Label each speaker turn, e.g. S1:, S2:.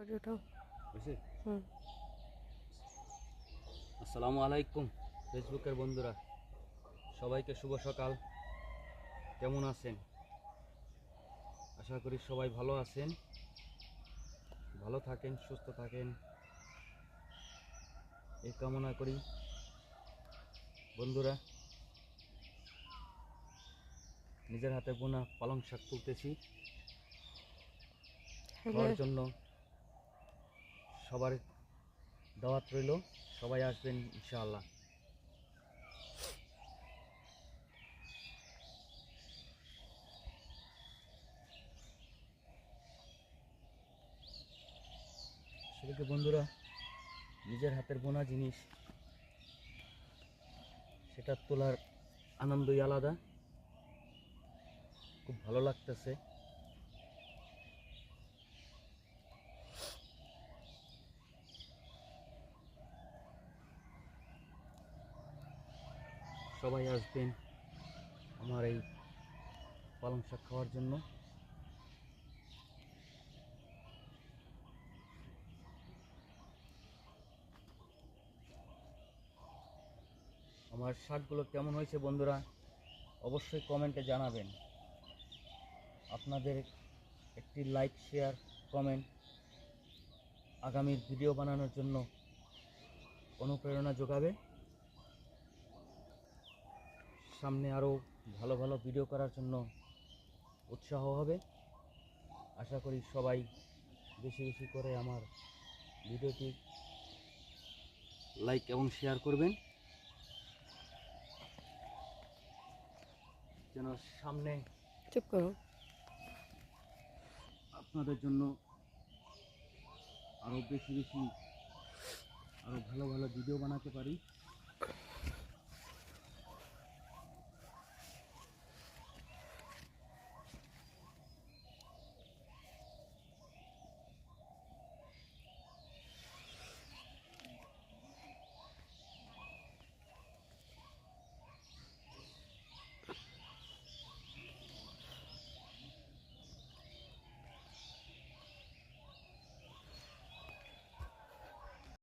S1: বাড়ি ওঠাও হুম।
S2: আসসালামু আলাইকুম ফেসবুকের বন্ধুরা। সবাইকে শুভ সকাল। কেমন আছেন? আশা করি সবাই ভালো আছেন। ভালো থাকেন সুস্থ থাকেন। এই কামনা করি। বন্ধুরা নিজের হাতে বোনা পালং শাক তুলতেছি। খাওয়ার জন্য সবার দাওয়াত রইল। সবাই আসবেন ইনশাআল্লাহ। সেদিকে বন্ধুরা, নিজের হাতের বোনা জিনিস, সেটা তোলার আনন্দই আলাদা। খুব ভালো লাগতেছে। সবাই আসবেন আমার এই পালং শাক খাওয়ার জন্য। আমার শাকগুলো কেমন হয়েছে বন্ধুরা, অবশ্যই কমেন্টে জানাবেন। আপনাদের একটি লাইক, শেয়ার, কমেন্ট আগামীর ভিডিও বানানোর জন্য অনুপ্রেরণা যোগাবে। সামনে আরও ভালো ভালো ভিডিও করার জন্য উৎসাহ হবে। আশা করি সবাই বেশি বেশি করে আমার ভিডিওটি লাইক এবং শেয়ার করবেন। যেন সামনে
S1: চুপ করো।
S2: আপনাদের জন্য আরও বেশি বেশি আরও ভালো ভালো ভিডিও বানাতে পারি।